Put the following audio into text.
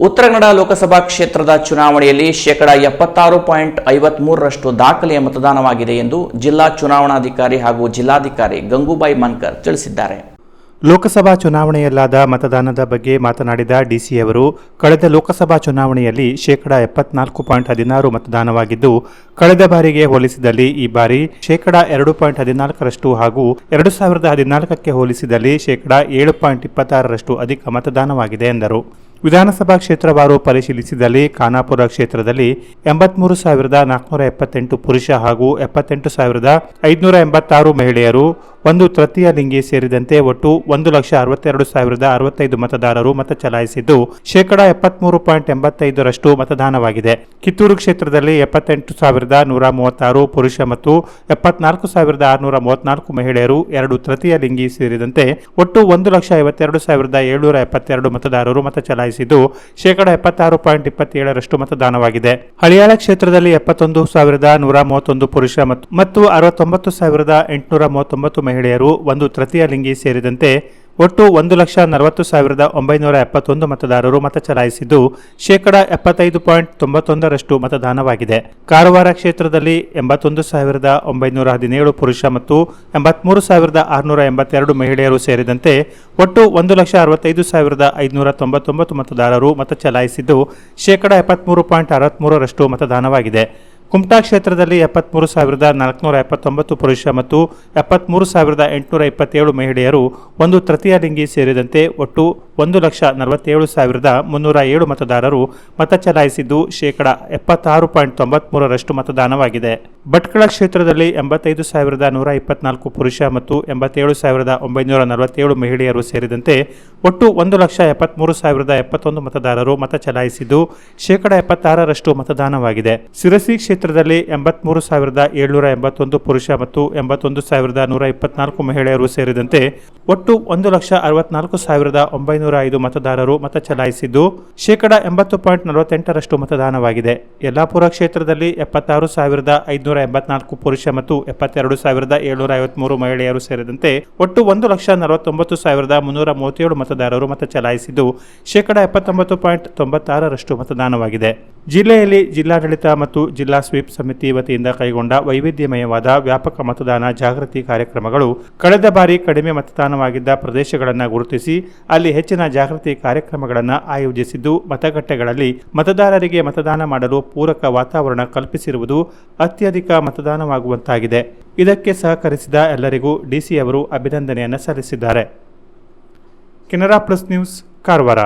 ಉತ್ತರ ಕನ್ನಡ ಲೋಕಸಭಾ ಕ್ಷೇತ್ರದ ಚುನಾವಣೆಯಲ್ಲಿ ಶೇಕಡ ಎಪ್ಪತ್ತಾರು ಪಾಯಿಂಟ್ ಐವತ್ಮೂರರಷ್ಟು ದಾಖಲೆಯ ಮತದಾನವಾಗಿದೆ ಎಂದು ಜಿಲ್ಲಾ ಚುನಾವಣಾಧಿಕಾರಿ ಹಾಗೂ ಜಿಲ್ಲಾಧಿಕಾರಿ ಗಂಗೂಬಾಯಿ ಮನ್ಕರ್ ತಿಳಿಸಿದ್ದಾರೆ. ಲೋಕಸಭಾ ಚುನಾವಣೆಯಲ್ಲಾದ ಮತದಾನದ ಬಗ್ಗೆ ಮಾತನಾಡಿದ ಡಿಸಿ ಅವರು, ಕಳೆದ ಲೋಕಸಭಾ ಚುನಾವಣೆಯಲ್ಲಿ ಶೇಕಡಾ ಎಪ್ಪತ್ನಾಲ್ಕು ಪಾಯಿಂಟ್ ಹದಿನಾರು ಮತದಾನವಾಗಿದ್ದು, ಕಳೆದ ಬಾರಿಗೆ ಹೋಲಿಸಿದಲ್ಲಿ ಈ ಬಾರಿ ಶೇಕಡಾ ಎರಡು ಪಾಯಿಂಟ್ ಹದಿನಾಲ್ಕರಷ್ಟು ಹಾಗೂ ಎರಡು ಸಾವಿರದ ಹದಿನಾಲ್ಕಕ್ಕೆ ಹೋಲಿಸಿದಲ್ಲಿ ಶೇಕಡಾ ಏಳು ಪಾಯಿಂಟ್ ಇಪ್ಪತ್ತಾರರಷ್ಟು ಅಧಿಕ ಮತದಾನವಾಗಿದೆ ಎಂದರು. ವಿಧಾನಸಭಾ ಕ್ಷೇತ್ರವಾರು ಪರಿಶೀಲಿಸಿದಲ್ಲಿ ಖಾನಾಪುರ ಕ್ಷೇತ್ರದಲ್ಲಿ ಎಂಬತ್ಮೂರು ಸಾವಿರದ ನಾಲ್ಕುನೂರ ಎಪ್ಪತ್ತೆಂಟು ಪುರುಷ ಹಾಗೂ ಎಪ್ಪತ್ತೆಂಟು ಸಾವಿರದ ಐದುನೂರ ಎಂಬತ್ತಾರು ಮಹಿಳೆಯರು ಒಂದು ತೃತೀಯ ಲಿಂಗಿ ಸೇರಿದಂತೆ ಒಟ್ಟು ಒಂದು ಲಕ್ಷ ಅರವತ್ತೆರಡು ಸಾವಿರದ ಅರವತ್ತೈದು ಮತದಾರರು ಮತ ಚಲಾಯಿಸಿದ್ದು, ಶೇಕಡ ಎಪ್ಪತ್ಮೂರು ಪಾಯಿಂಟ್ ಎಂಬತ್ತೈದರಷ್ಟು ಮತದಾನವಾಗಿದೆ. ಕಿತ್ತೂರು ಕ್ಷೇತ್ರದಲ್ಲಿ ಎಪ್ಪತ್ತೆಂಟು ಸಾವಿರದ ನೂರ ಮೂವತ್ತಾರು ಪುರುಷ ಮತ್ತು ಎಪ್ಪತ್ನಾಲ್ಕು ಸಾವಿರದ ಆರುನೂರ ಮೂವತ್ನಾಲ್ಕು ಮಹಿಳೆಯರು ಎರಡು ತೃತೀಯ ಲಿಂಗಿ ಸೇರಿದಂತೆ ಒಟ್ಟು ಒಂದು ಲಕ್ಷ ಐವತ್ತೆರಡು ಸಾವಿರದ ಏಳುನೂರ ಎಪ್ಪತ್ತೆರಡು ಮತದಾರರು ಮತ ಚಲಾಯಿಸಿದ್ದು, ಶೇಕಡ ಎಪ್ಪತ್ತಾರು ಪಾಯಿಂಟ್ ಇಪ್ಪತ್ತೇಳರಷ್ಟು ಮತದಾನವಾಗಿದೆ. ಹಳಿಯಾಳ ಕ್ಷೇತ್ರದಲ್ಲಿ ಎಪ್ಪತ್ತೊಂದು ಸಾವಿರದ ನೂರ ಮೂವತ್ತೊಂದು ಪುರುಷ ಮತ್ತು- ಅರವತ್ತೊಂಬತ್ತು ಸಾವಿರದ ಎಂಟುನೂರ ಮೂವತ್ತೊಂಬತ್ತು ಮಹಿಳೆಯರು ಒಂದು ತೃತೀಯ ಲಿಂಗಿ ಸೇರಿದಂತೆ ಒಟ್ಟು ಒಂದು ಲಕ್ಷ ನಲವತ್ತು ಸಾವಿರದ ಒಂಬೈನೂರ ಎಪ್ಪತ್ತೊಂದು ಮತದಾರರು ಮತ ಚಲಾಯಿಸಿದ್ದು ಶೇಕಡ ಎಪ್ಪತ್ತೈದು ಪಾಯಿಂಟ್ ತೊಂಬತ್ತೊಂದರಷ್ಟು ಮತದಾನವಾಗಿದೆ. ಕಾರವಾರ ಕ್ಷೇತ್ರದಲ್ಲಿ ಎಂಬತ್ತೊಂದು ಸಾವಿರದ ಒಂಬೈನೂರ ಹದಿನೇಳು ಪುರುಷ ಮತ್ತು ಎಂಬತ್ಮೂರು ಸಾವಿರದ ಆರುನೂರ ಎಂಬತ್ತೆರಡು ಮಹಿಳೆಯರು ಸೇರಿದಂತೆ ಒಟ್ಟು ಒಂದು ಲಕ್ಷ ಅರವತ್ತೈದು ಸಾವಿರದ ಐದುನೂರ ತೊಂಬತ್ತೊಂಬತ್ತು ಮತದಾರರು ಮತ ಚಲಾಯಿಸಿದ್ದು ಶೇಕಡ ಎಪ್ಪತ್ಮೂರು ಪಾಯಿಂಟ್ ಅರವತ್ಮೂರರಷ್ಟು ಮತದಾನವಾಗಿದೆ. ಕುಮಟಾ ಕ್ಷೇತ್ರದಲ್ಲಿ ಎಪ್ಪತ್ಮೂರು ಸಾವಿರದ ನಾಲ್ಕುನೂರ ಎಪ್ಪತ್ತೊಂಬತ್ತು ಪುರುಷ ಮತ್ತು ಎಪ್ಪತ್ಮೂರು ಸಾವಿರದ ಎಂಟುನೂರ ಇಪ್ಪತ್ತೇಳು ಮಹಿಳೆಯರು ಒಂದು ತೃತೀಯ ಲಿಂಗಿ ಸೇರಿದಂತೆ ಒಟ್ಟು ಒಂದು ಲಕ್ಷ ನಲವತ್ತೇಳು ಸಾವಿರದ ಮುನ್ನೂರ ಏಳು ಮತದಾರರು ಮತ ಚಲಾಯಿಸಿದ್ದು ಶೇಕಡ ಎಪ್ಪತ್ತಾರು ಪಾಯಿಂಟ್ ತೊಂಬತ್ಮೂರರಷ್ಟು ಮತದಾನವಾಗಿದೆ. ಭಟ್ಕಳ ಕ್ಷೇತ್ರದಲ್ಲಿ ಎಂಬತ್ತೈದು ಸಾವಿರದ ನೂರ ಇಪ್ಪತ್ನಾಲ್ಕು ಪುರುಷ ಮತ್ತು ಎಂಬತ್ತೇಳು ಸಾವಿರದ ಒಂಬೈನೂರ ನಲವತ್ತೇಳು ಮಹಿಳೆಯರು ಸೇರಿದಂತೆ ಒಟ್ಟು ಒಂದು ಲಕ್ಷ ಎಪ್ಪತ್ಮೂರು ಸಾವಿರದ ಎಪ್ಪತ್ತೊಂದು ಮತದಾರರು ಮತ ಚಲಾಯಿಸಿದ್ದು ಶೇಕಡ ಎಪ್ಪತ್ತಾರರಷ್ಟು ಮತದಾನವಾಗಿದೆ. ಸಿರಸಿ ಕ್ಷೇತ್ರದಲ್ಲಿ ಎಂಬತ್ಮೂರು ಸಾವಿರದ ಏಳ್ನೂರ ಎಂಬತ್ತೊಂದು ಪುರುಷ ಮತ್ತು ಎಂಬತ್ತೊಂದು ಸಾವಿರದ ನೂರ ಇಪ್ಪತ್ನಾಲ್ಕು ಮಹಿಳೆಯರು ಸೇರಿದಂತೆ ಒಟ್ಟು ಒಂದು ಲಕ್ಷ ಅರವತ್ನಾಲ್ಕು ಸಾವಿರದ ಒಂಬೈನೂರ ಐದು ಮತದಾರರು ಮತ ಚಲಾಯಿಸಿದ್ದು ಶೇಕಡಾ ಎಂಬತ್ತು ಪಾಯಿಂಟ್ ನಲವತ್ತೆಂಟರಷ್ಟು ಮತದಾನವಾಗಿದೆ. ಯಲ್ಲಾಪುರ ಕ್ಷೇತ್ರದಲ್ಲಿ ಎಪ್ಪತ್ತಾರು ಸಾವಿರದ ಐದುನೂರ ಎಂಬತ್ನಾಲ್ಕು ಪುರುಷ ಮತ್ತು ಎಪ್ಪತ್ತೆರಡು ಸಾವಿರದ ಏಳ್ನೂರ ಐವತ್ಮೂರು ಮಹಿಳೆಯರು ಸೇರಿದಂತೆ ಒಟ್ಟು ಒಂದು ಲಕ್ಷ ನಲವತ್ತೊಂಬತ್ತು ಸಾವಿರದ ಮುನ್ನೂರ ಮೂವತ್ತೇಳು ಮತದಾರರು ಮತ ಚಲಾಯಿಸಿದ್ದು ಶೇಕಡಾ ಎಪ್ಪತ್ತೊಂಬತ್ತು ಪಾಯಿಂಟ್ ತೊಂಬತ್ತಾರರಷ್ಟು ಮತದಾನವಾಗಿದೆ. ಜಿಲ್ಲೆಯಲ್ಲಿ ಜಿಲ್ಲಾಡಳಿತ ಮತ್ತು ಜಿಲ್ಲಾ ಸ್ವೀಪ್ ಸಮಿತಿ ವತಿಯಿಂದ ಕೈಗೊಂಡ ವೈವಿಧ್ಯಮಯವಾದ ವ್ಯಾಪಕ ಮತದಾನ ಜಾಗೃತಿ ಕಾರ್ಯಕ್ರಮಗಳು ಕಳೆದ ಬಾರಿ ಕಡಿಮೆ ಮತದಾನವಾಗಿದ್ದ ಪ್ರದೇಶಗಳನ್ನು ಗುರುತಿಸಿ ಅಲ್ಲಿ ಹೆಚ್ಚಿನ ಜಾಗೃತಿ ಕಾರ್ಯಕ್ರಮಗಳನ್ನು ಆಯೋಜಿಸಿದ್ದು, ಮತಗಟ್ಟೆಗಳಲ್ಲಿ ಮತದಾರರಿಗೆ ಮತದಾನ ಮಾಡಲು ಪೂರಕ ವಾತಾವರಣ ಕಲ್ಪಿಸಿರುವುದು ಅತ್ಯಧಿಕ ಮತದಾನವಾಗುವಂತಾಗಿದೆ. ಇದಕ್ಕೆ ಸಹಕರಿಸಿದ ಎಲ್ಲರಿಗೂ ಡಿಸಿ ಅವರು ಅಭಿನಂದನೆಯನ್ನು ಸಲ್ಲಿಸಿದ್ದಾರೆ. Canara plus news, Karwar.